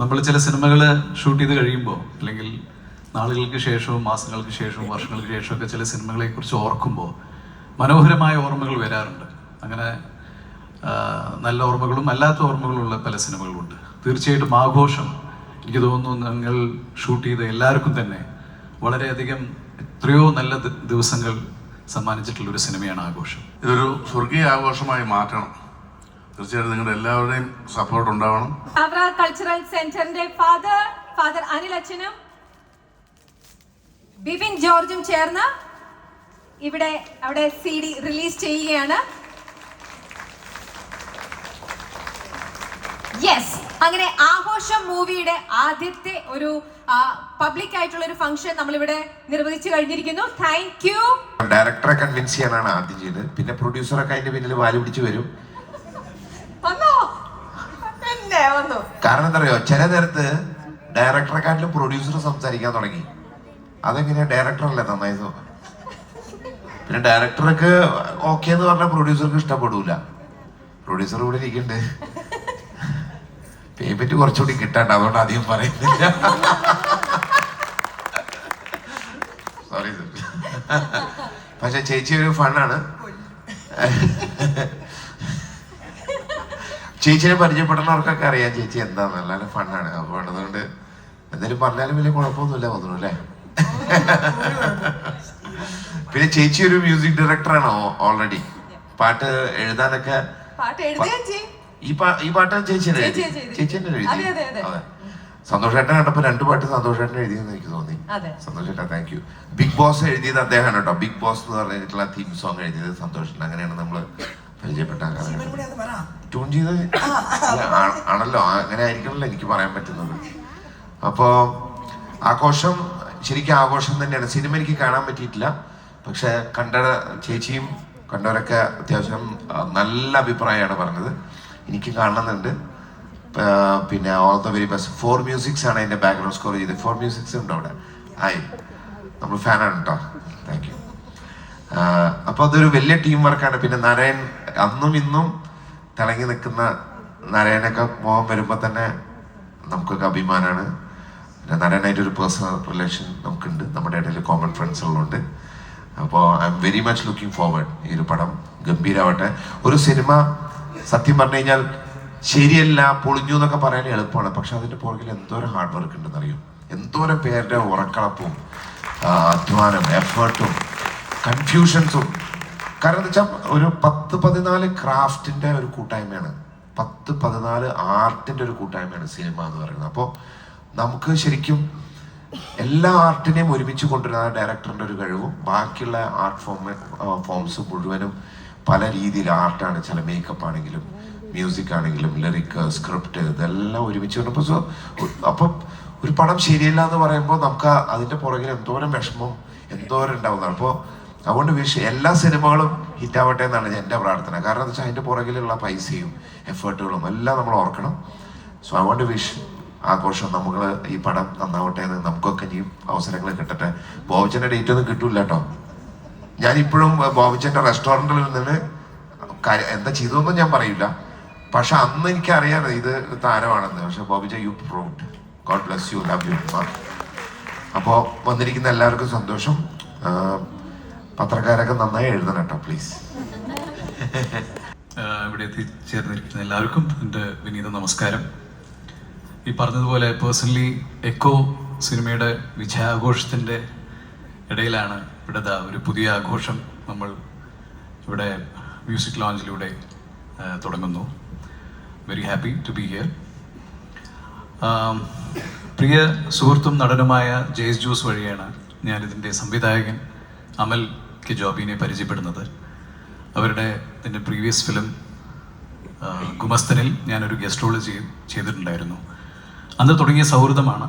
നമ്മൾ ചില സിനിമകൾ ഷൂട്ട് ചെയ്ത് കഴിയുമ്പോൾ അല്ലെങ്കിൽ നാളുകൾക്ക് ശേഷവും മാസങ്ങൾക്ക് ശേഷവും വർഷങ്ങൾക്ക് ശേഷവും ഒക്കെ ചില സിനിമകളെ കുറിച്ച് ഓർക്കുമ്പോൾ മനോഹരമായ ഓർമ്മകൾ വരാറുണ്ട്. അങ്ങനെ നല്ല ഓർമ്മകളും അല്ലാത്ത ഓർമ്മകളുള്ള പല സിനിമകളുണ്ട് തീർച്ചയായിട്ടും ആഘോഷം. എനിക്ക് തോന്നുന്നു നിങ്ങൾ ഷൂട്ട് ചെയ്ത എല്ലാവർക്കും തന്നെ വളരെയധികം എത്രയോ നല്ല ദിവസങ്ങൾ സമ്മാനിച്ചിട്ടുള്ള ഒരു സിനിമയാണ് ആഘോഷം. ഇതൊരു സ്വർഗീയ ആഘോഷമായി മാറ്റണം. തീർച്ചയായിട്ടും നിങ്ങളുടെ എല്ലാവരുടെയും സപ്പോർട്ട് ഉണ്ടാവണം. അവറ കൾച്ചറൽ സെന്ററിന്റെ ഫാദർ ഫാദർ അനിൽ അച്ഛനും ബിപിൻ ജോർജും ചേർന്ന് ഇവിടെ അവിടെ സി ഡി റിലീസ് ചെയ്യുകയാണ്. യെസ് അങ്ങനെ ആഘോഷം മൂവിയുടെ ആദ്യത്തെ ഒരു പബ്ലിക് ആയിട്ടുള്ള ഒരു ഫംഗ്ഷൻ നമ്മൾ ഇവിടെ നിർവഹിച്ചു കഴിഞ്ഞിരിക്കുന്നു. താങ്ക് യു ഡയറക്ടറെ കൺവിൻസ് ചെയ്യാനാണ് ആദ്യം ചെയ്തത്. പിന്നെ പ്രൊഡ്യൂസറൊക്കെ അതിന്റെ പിന്നിൽ വാൽ പിടിച്ച് വരും. കാരണം എന്താ പറയുക ചില നേരത്ത് ഡയറക്ടറെക്കാട്ടിലും പ്രൊഡ്യൂസർ സംസാരിക്കാൻ തുടങ്ങി. അതെങ്ങനെയാ? ഡയറക്ടറല്ലേ? നന്നായി പിന്നെ ഡയറക്ടർക്ക് ഓക്കെ എന്ന് പറഞ്ഞാൽ പ്രൊഡ്യൂസർക്ക് ഇഷ്ടപ്പെടൂല. പ്രൊഡ്യൂസർ ഇവിടെ ഇരിക്കണ്ടേ. പേയ്മെന്റ് കുറച്ചുകൂടി കിട്ടണ്ട അതുകൊണ്ട് അധികം പറയുന്നില്ല. സോറി പക്ഷെ ചേച്ചി ഒരു ഫണ്ണാണ്. ചേച്ചിനെ പരിചയപ്പെടുന്നവർക്കൊക്കെ അറിയാം. ചേച്ചി എന്താന്ന്. നല്ല ഫണ്ണാണ്. അപ്പോൾ അതുകൊണ്ട് എന്തായാലും പറഞ്ഞാലും വലിയ കുഴപ്പമൊന്നുമില്ല തോന്നുന്നു അല്ലേ? പിന്നെ ചേച്ചി ഒരു മ്യൂസിക് ഡയറക്ടറാണ് ഓൾറെഡി. പാട്ട് എഴുതാനൊക്കെ ഈ പാട്ട് ചേച്ചി എഴുതി എഴുതി അതെ, സന്തോഷേട്ടൻ കണ്ടപ്പോ രണ്ട് പാട്ട് സന്തോഷേട്ടൻ എഴുതിയെന്ന് എനിക്ക് തോന്നി. അതെ. സന്തോഷേട്ടൻ താങ്ക് യു ബിഗ് ബോസ് എഴുതിയത് അദ്ദേഹമാണ് കേട്ടോ. ബിഗ് ബോസ് എന്ന് പറഞ്ഞിട്ടുള്ള തീം സോങ് എഴുതിയത് സന്തോഷേട്ടൻ. അങ്ങനെയാണ് നമ്മൾ പരിചയപ്പെട്ട ട്യൂൺ ചെയ്ത് ആണല്ലോ അങ്ങനെ ആയിരിക്കണല്ലോ എനിക്ക് പറയാൻ പറ്റുന്നത്. അപ്പോ ആഘോഷം ശരിക്കും ആഘോഷം തന്നെയാണ്. സിനിമ എനിക്ക് കാണാൻ പറ്റിയിട്ടില്ല. പക്ഷെ കണ്ട ചേച്ചിയും കണ്ടവരൊക്കെ അത്യാവശ്യം നല്ല അഭിപ്രായമാണ് പറഞ്ഞത്. എനിക്ക് കാണണമെന്നുണ്ട്. പിന്നെ all the very best four musics ആണ് അതിന്റെ ബാക്ക്ഗ്രൗണ്ട് സ്കോർ ചെയ്തത്. ഫോർ മ്യൂസിക്സ് ഉണ്ട് അവിടെ? ആയി. നമ്മൾ ഫാനാണ് കേട്ടോ താങ്ക് യു അപ്പൊ അതൊരു വലിയ ടീം വർക്കാണ് പിന്നെ നാരായൺ അന്നും ഇന്നും തിളങ്ങി നിൽക്കുന്ന നരയനൊക്കെ പോകാൻ വരുമ്പോൾ തന്നെ നമുക്കൊക്കെ അഭിമാനമാണ് പിന്നെ നരയനായിട്ട് ഒരു പേഴ്സണൽ റിലേഷൻ നമുക്കുണ്ട്. നമ്മുടെ ഇടയിൽ കോമൺ ഫ്രണ്ട്സ് ഉള്ളതുകൊണ്ട്. അപ്പോൾ I'm very much looking forward ഈ ഒരു പടം. ഗംഭീരമാവട്ടെ ഒരു സിനിമ സത്യം പറഞ്ഞു കഴിഞ്ഞാൽ ശരിയല്ല പൊളിഞ്ഞു എന്നൊക്കെ പറയാൻ എളുപ്പമാണ്. പക്ഷെ അതിന്റെ പുറകിൽ എന്തോരം ഹാർഡ് വർക്ക് ഉണ്ടെന്ന് അറിയും? എന്തോരം പേരുടെ ഉറക്കളപ്പും അധ്വാനം എഫേർട്ടും കൺഫ്യൂഷൻസും കാരണം എന്താ വെച്ചാൽ ഒരു പത്ത് പതിനാല് ക്രാഫ്റ്റിന്റെ ഒരു കൂട്ടായ്മയാണ്. പത്ത് പതിനാല് ആർട്ടിന്റെ ഒരു കൂട്ടായ്മയാണ് സിനിമ എന്ന് പറയുന്നത്. അപ്പോൾ നമുക്ക് ശരിക്കും എല്ലാ ആർട്ടിനെയും ഒരുമിച്ച് കൊണ്ടുവരുന്ന ഡയറക്ടറിന്റെ ഒരു കഴിവും ബാക്കിയുള്ള ആർട്ട് ഫോം ഫോംസ് മുഴുവനും പല രീതിയിൽ ആർട്ടാണ്. ചില മേക്കപ്പ് ആണെങ്കിലും മ്യൂസിക് ആണെങ്കിലും ലിറിക് സ്ക്രിപ്റ്റ് ഇതെല്ലാം ഒരുമിച്ച് കൊണ്ടപ്പോൾ സോ അപ്പം ഒരു പടം ശരിയല്ല എന്ന് പറയുമ്പോൾ നമുക്ക് അതിന്റെ പുറകിൽ എന്തോരം വിഷമം എന്തോരം ഉണ്ടാവുന്നതാണ്. അപ്പോൾ അതുകൊണ്ട് വിഷ എല്ലാ സിനിമകളും ഹിറ്റാവട്ടെ എന്നാണ് എന്റെ പ്രാർത്ഥന. കാരണം എന്താ വെച്ചാൽ അതിന്റെ പുറകിലുള്ള പൈസയും എഫേർട്ടുകളും എല്ലാം നമ്മൾ ഓർക്കണം. സോ വോണ്ട് വിഷ് ആഘോഷം നമ്മൾ ഈ പടം നന്നാവട്ടെ എന്ന് നമുക്കൊക്കെ ഇനിയും അവസരങ്ങൾ കിട്ടട്ടെ. ബോബിച്ചന്റെ ഡേറ്റ് ഒന്നും കിട്ടൂല കേട്ടോ. ഞാനിപ്പോഴും ഇപ്പോഴും ബോബച്ചന്റെ റെസ്റ്റോറന്റിൽ നിന്ന് എന്താ ചെയ്തതെന്നും ഞാൻ പറയില്ല. പക്ഷെ അന്ന് എനിക്ക് അറിയാം ഇത് താരമാണെന്ന്. പക്ഷെ ബോബിച്ച you proved God bless you love you അപ്പോൾ വന്നിരിക്കുന്ന എല്ലാവർക്കും സന്തോഷം. പത്രക്കാരൊക്കെ നന്നായി എഴുതണം കേട്ടോ പ്ലീസ് ഇവിടെ എത്തിച്ചേർന്നിരിക്കുന്ന എല്ലാവർക്കും എന്റെ വിനീത നമസ്കാരം. ഈ പറഞ്ഞതുപോലെ പേഴ്സണലി എക്കോ സിനിമയുടെ വിജയാഘോഷത്തിന്റെ ഇടയിലാണ് ഇവിടെ ഒരു പുതിയ ആഘോഷം നമ്മൾ ഇവിടെ മ്യൂസിക് ലോഞ്ചിലൂടെ തുടങ്ങുന്നു. Very happy to be here പ്രിയ സുഹൃത്തും നടനുമായ ജെയ്സ് ജോസ് വഴിയാണ് ഞാനിതിന്റെ സംവിധായകൻ അമൽ ജോബിനെ പരിചയപ്പെടുന്നത്. അവരുടെ എന്റെ പ്രീവിയസ് ഫിലിം ഗുമസ്തനിൽ ഞാനൊരു ഗസ്റ്റ് റോൾ ചെയ്ത് ചെയ്തിട്ടുണ്ടായിരുന്നു. അന്ന് തുടങ്ങിയ സൗഹൃദമാണ്.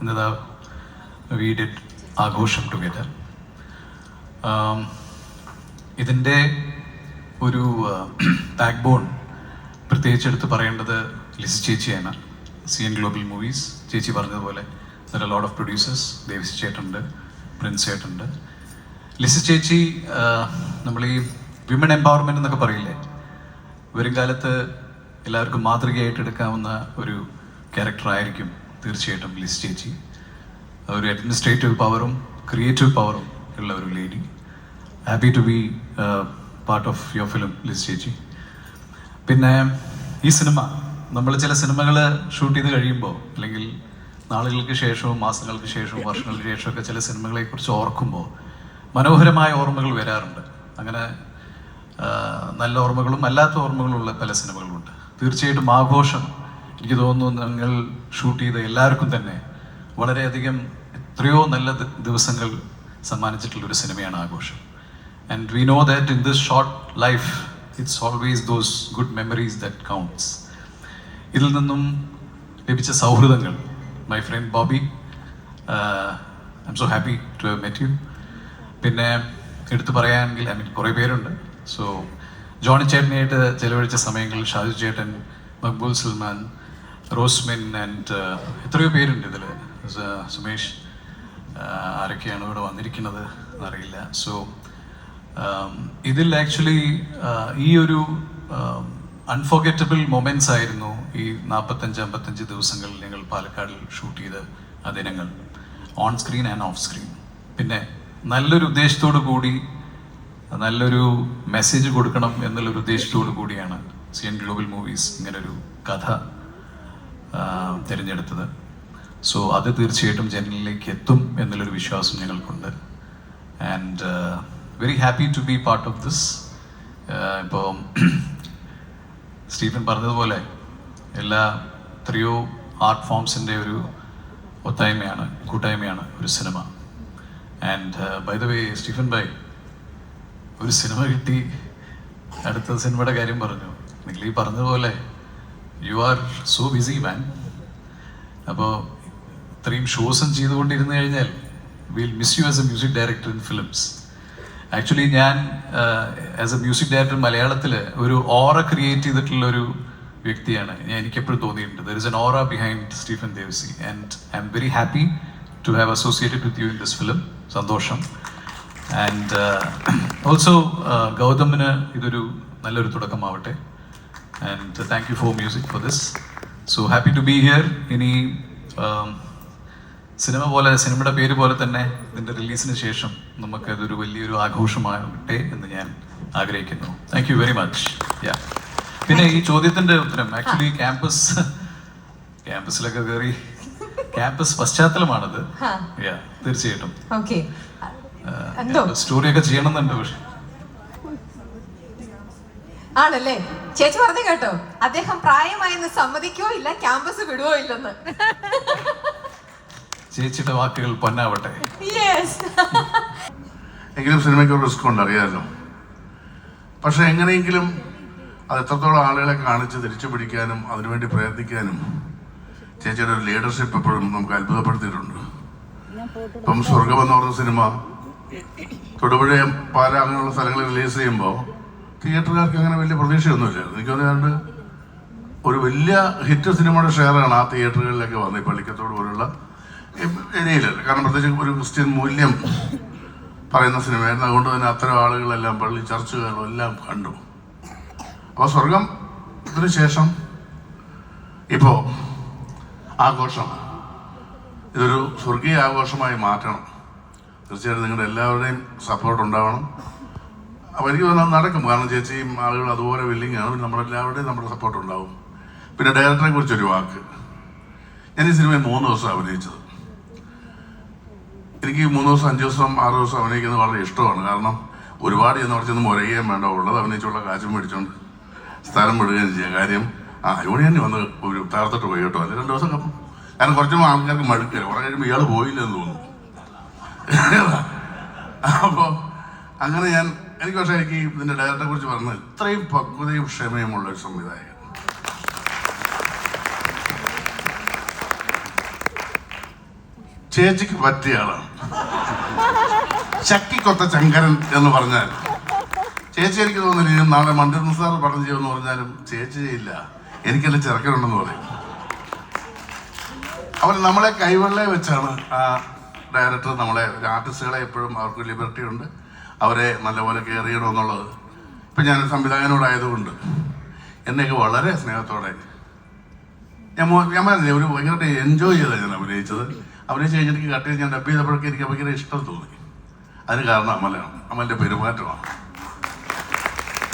എന്നതാ വി ഡിഡ് ആഘോഷം ടുഗെദർ ഇതിന്റെ ഒരു ബാക്ക് ബോൺ പ്രത്യേകിച്ച് എടുത്ത് പറയേണ്ടത് ലിസി ചേച്ചിയാണ്. C N global movies. ചേച്ചി പറഞ്ഞതുപോലെ ലോഡ് ഓഫ് പ്രൊഡ്യൂസേഴ്സ് ദേവിസ് ചേട്ടുണ്ട് പ്രിൻസ് ചേട്ടുണ്ട് ലിസി ചേച്ചി നമ്മൾ ഈ വിമൻ എംപവർമെന്റ് എന്നൊക്കെ പറയില്ലേ? വരും കാലത്ത് എല്ലാവർക്കും മാതൃകയായിട്ട് എടുക്കാവുന്ന ഒരു ക്യാരക്ടറായിരിക്കും തീർച്ചയായിട്ടും ലിസി ചേച്ചി. ഒരു അഡ്മിനിസ്ട്രേറ്റീവ് പവറും ക്രിയേറ്റീവ് പവറും ഉള്ള ഒരു lady happy to be part of your film Liz ചേച്ചി. പിന്നെ ഈ സിനിമ നമ്മൾ ചില സിനിമകൾ ഷൂട്ട് ചെയ്ത് കഴിയുമ്പോൾ അല്ലെങ്കിൽ നാളുകൾക്ക് ശേഷവും മാസങ്ങൾക്ക് ശേഷവും വർഷങ്ങൾക്ക് ശേഷമൊക്കെ ചില സിനിമകളെ കുറിച്ച് ഓർക്കുമ്പോൾ മനോഹരമായ ഓർമ്മകൾ വരാറുണ്ട്. അങ്ങനെ നല്ല ഓർമ്മകളും അല്ലാത്ത ഓർമ്മകളും ഉള്ള പല സിനിമകളുണ്ട് തീർച്ചയായിട്ടും ആഘോഷം എനിക്ക് തോന്നുന്നു നിങ്ങൾ ഷൂട്ട് ചെയ്ത എല്ലാവർക്കും തന്നെ വളരെയധികം എത്രയോ നല്ല ദിവസങ്ങൾ സമ്മാനിച്ചിട്ടുള്ള ഒരു സിനിമയാണ് Aghosham. And we know that in this short life it's always those good memories that counts ഇതിൽ നിന്നും ലഭിച്ച സൗഹൃദങ്ങൾ my friend Bobby I'm so happy to have met you പിന്നെ എടുത്തു പറയാമെങ്കിൽ ഐ മീൻ കുറേ പേരുണ്ട്. സോ ജോണി ചേട്ടനായിട്ട് ചെലവഴിച്ച സമയങ്ങളിൽ ഷാജു ചേട്ടൻ മക്ബൂൽ സൽമാൻ റോസ്മിൻ ആൻഡ് എത്രയോ പേരുണ്ട് ഇതിൽ സുമേഷ് ആഹ് ആരൊക്കെയാണ് ഇവിടെ വന്നിരിക്കുന്നത് എന്നറിയില്ല. സോ ഇതിൽ ആക്ച്വലി ഈ ഒരു അൺഫോർഗറ്റബിൾ മൊമെന്റ്സ് ആയിരുന്നു ഈ നാൽപ്പത്തഞ്ച് അമ്പത്തഞ്ച് ദിവസങ്ങളിൽ ഞങ്ങൾ പാലക്കാടിൽ ഷൂട്ട് ചെയ്ത ആ ദിനങ്ങൾ. On screen and off screen പിന്നെ നല്ലൊരു ഉദ്ദേശത്തോടു കൂടി നല്ലൊരു മെസ്സേജ് കൊടുക്കണം എന്നുള്ളൊരു ഉദ്ദേശത്തോടു കൂടിയാണ് സി എൻ ഗ്ലോബൽ മൂവീസ് ഇങ്ങനൊരു കഥ തിരഞ്ഞെടുത്തത്. സോ അത് തീർച്ചയായിട്ടും ജനലിലേക്ക് എത്തും എന്നുള്ളൊരു വിശ്വാസം ഞങ്ങൾക്കുണ്ട്. And very happy to be part of this ഇപ്പോൾ സ്റ്റീഫൻ പറഞ്ഞതുപോലെ എല്ലാ എത്രയോ ആർട്ട് ഫോംസിന്റെ ഒരു ഒത്തായ്മയാണ് കൂട്ടായ്മയാണ് ഒരു cinema. And by the way Stephen by ഒരു സിനിമ കിട്ടി. അടുത്ത സിനിമയുടെ കാര്യം പറഞ്ഞു. നിങ്ങൾ ഈ പറഞ്ഞതുപോലെ you are so busy man അപ്പോൾ ഇത്രയും ഷോസും ചെയ്തുകൊണ്ടിരുന്നു കഴിഞ്ഞാൽ will miss you as a music director in films actually ഞാൻ ആസ് എ മ്യൂസിക് ഡയറക്ടർ മലയാളത്തിൽ ഒരു ഓറ ക്രിയേറ്റ് ചെയ്തിട്ടുള്ള ഒരു വ്യക്തിയാണ്. ഞാൻ എനിക്കെപ്പോഴും തോന്നിയിട്ടുണ്ട്. There is an aura behind Stephen Devassy and I'm very happy to have associated with you in this film സന്തോഷം. ആൻഡ് ഓൾസോ ഗൗതമിന് ഇതൊരു നല്ലൊരു തുടക്കമാവട്ടെ. And thank you for music for this so happy to be here ഇനി um, സിനിമ പോലെ സിനിമയുടെ പേര് പോലെ തന്നെ ഇതിന്റെ റിലീസിന് ശേഷം നമുക്ക് അതൊരു വലിയൊരു ആഘോഷമാകട്ടെ എന്ന് ഞാൻ ആഗ്രഹിക്കുന്നു. Thank you very much yeah പിന്നെ ഈ ചോദ്യത്തിന്റെ ഉത്തരം ആക്ച്വലി ക്യാമ്പസ് ക്യാമ്പസിലൊക്കെ കയറി ക്യാമ്പസ് പശ്ചാത്തലമാണത്. യാ തീർച്ചയായിട്ടും. സ്റ്റോറിയൊക്കെ ചെയ്യണമെന്നുണ്ട് പക്ഷെ. ആണല്ലേ? ചേച്ചി പറഞ്ഞു കേട്ടോ. അദ്ദേഹം പ്രായമായെന്ന് സമ്മതിക്കോ ഇല്ല ക്യാമ്പസ് വിടുവോ ഇല്ലെന്ന്. ചേച്ചിയുടെ വാക്കുകൾ പൊന്നാവട്ടെ. യെസ് എങ്കിലും സിനിമയ്ക്ക് ഒരു റിസ്ക് ഉണ്ട് അറിയാമല്ലോ പക്ഷെ എങ്ങനെയെങ്കിലും അത് എത്രത്തോളം ആളുകളെ കാണിച്ച് തിരിച്ചു പിടിക്കാനും അതിനുവേണ്ടി പ്രയത്നിക്കാനും ചേച്ചിയുടെ ഒരു ലീഡർഷിപ്പ് എപ്പോഴും നമുക്ക് അത്ഭുതപ്പെടുത്തിയിട്ടുണ്ട്. ഇപ്പം സ്വർഗം എന്ന് പറഞ്ഞ സിനിമ തൊടുപുഴയും പാല അങ്ങനെയുള്ള സ്ഥലങ്ങളിൽ റിലീസ് ചെയ്യുമ്പോൾ തിയേറ്ററുകാർക്ക് അങ്ങനെ വലിയ പ്രതീക്ഷയൊന്നുമില്ലായിരുന്നു എനിക്ക് തോന്നിയാണ്ട് ഒരു വലിയ ഹിറ്റ് സിനിമയുടെ ഷെയറാണ് ആ തിയേറ്ററുകളിലൊക്കെ വന്നത് ഈ പള്ളിക്കത്തോട് പോലുള്ള ഏരിയയിൽ കാരണം പ്രത്യേകിച്ച് ഒരു ക്രിസ്ത്യൻ മൂല്യം പറയുന്ന സിനിമയായിരുന്നു. അതുകൊണ്ട് തന്നെ അത്തരം ആളുകളെല്ലാം പള്ളി ചർച്ചുകാരും എല്ലാം കണ്ടു. അപ്പോൾ സ്വർഗം ഇതിനു ശേഷം ഇപ്പോൾ ആഘോഷം ഇതൊരു സ്വർഗീയ ആഘോഷമായി മാറ്റണം. തീർച്ചയായിട്ടും നിങ്ങളുടെ എല്ലാവരുടെയും സപ്പോർട്ട് ഉണ്ടാവണം. അപ്പോൾ എനിക്ക് തോന്നുന്നത് നടക്കും. കാരണം ചേച്ചിയും ആളുകൾ അതുപോലെ വില്ലിങ് ആണ്. നമ്മളെല്ലാവരുടെയും നമ്മുടെ സപ്പോർട്ട് ഉണ്ടാവും. പിന്നെ ഡയറക്ടറെ കുറിച്ചൊരു വാക്ക്. ഞാൻ ഈ സിനിമയിൽ മൂന്ന് ദിവസം അഭിനയിച്ചത്. എനിക്ക് മൂന്ന് ദിവസം അഞ്ച് ദിവസം ആറ് ദിവസം അഭിനയിക്കുന്നത് വളരെ ഇഷ്ടമാണ്. കാരണം ഒരുപാട് ചെന്ന് കുറച്ചൊന്നും ചെന്ന് മുരയുകയും വേണ്ട. ഉള്ളത് അഭിനയിച്ചുള്ള കാശും മേടിച്ചുകൊണ്ട് സ്ഥലം വിടുകയും ചെയ്യാം. കാര്യം ആ ഇവിടെ തന്നെ വന്ന് ഒരു തകർത്തിട്ട് പോയി കേട്ടോ. അല്ലെങ്കിൽ രണ്ട് ദിവസം കപ്പം. കാരണം കുറച്ചും ആൾക്കാർക്ക് മടുക്കില്ല. കുറെ കഴിയുമ്പോൾ ഇയാൾ പോയില്ലെന്ന് തോന്നുന്നു. അപ്പോൾ അങ്ങനെ ഞാൻ എനിക്ക് പക്ഷേ എനിക്ക് ഇതിന്റെ ഡയറക്ടറെ കുറിച്ച് പറഞ്ഞത് ഇത്രയും പക്വതയും ക്ഷമയുമുള്ള ഒരു സംവിധായകൻ. ചേച്ചിക്ക് പറ്റിയ ആളാണ്. ചക്കിക്കൊത്ത ചങ്കരൻ എന്ന് പറഞ്ഞാൽ. ചേച്ചി എനിക്ക് തോന്നുന്നില്ല നാളെ മണ്ഡലം സാർ പറഞ്ഞു ചെയ്യുമെന്ന് പറഞ്ഞാലും ചേച്ചി ചെയ്യില്ല എനിക്കെല്ലാം ചെറുക്കനുണ്ടെന്ന് പറയും. അവർ നമ്മളെ കൈവെള്ളെ വെച്ചാണ് ആ ഡയറക്ടർ നമ്മളെ ആർട്ടിസ്റ്റുകളെ എപ്പോഴും അവർക്ക് ലിബർട്ടി ഉണ്ട്. അവരെ നല്ലപോലെ കെയർ ചെയ്യണമെന്നുള്ളത് ഇപ്പം ഞാൻ സംവിധായകനോടായതുകൊണ്ട് എന്നെയൊക്കെ വളരെ സ്നേഹത്തോടെ ഞാൻ ഞാൻ പറഞ്ഞില്ലേ ഭയങ്കരമായിട്ട് എൻജോയ് ചെയ്താണ് ഞാൻ അഭിനയിച്ചത്. അഭിനയിച്ച് കഴിഞ്ഞിട്ട് കട്ട് ചെയ്ത് ഞാൻ ഡബ് ചെയ്തപ്പോഴൊക്കെ എനിക്ക് ഭയങ്കര ഇഷ്ടം തോന്നി. അതിന് കാരണം അമലാണ്. അമലിന്റെ പെരുമാറ്റമാണ്.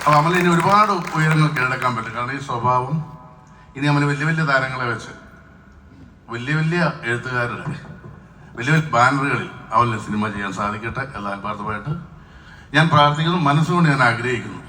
അപ്പൊ അമല ഇനി ഒരുപാട് ഉയരങ്ങൾ കീഴടക്കാൻ പറ്റും. കാരണം ഈ സ്വഭാവം ഇനി നമ്മൾ വലിയ വലിയ താരങ്ങളെ വെച്ച് വലിയ വലിയ എഴുത്തുകാരുടെ വലിയ വലിയ ബാനറുകളിൽ അവന് സിനിമ ചെയ്യാൻ സാധിക്കട്ടെ എല്ലാ ആത്മാർത്ഥമായിട്ട് ഞാൻ പ്രാർത്ഥിക്കുന്നു. മനസ്സുകൊണ്ട് ഞാൻ ആഗ്രഹിക്കുന്നു.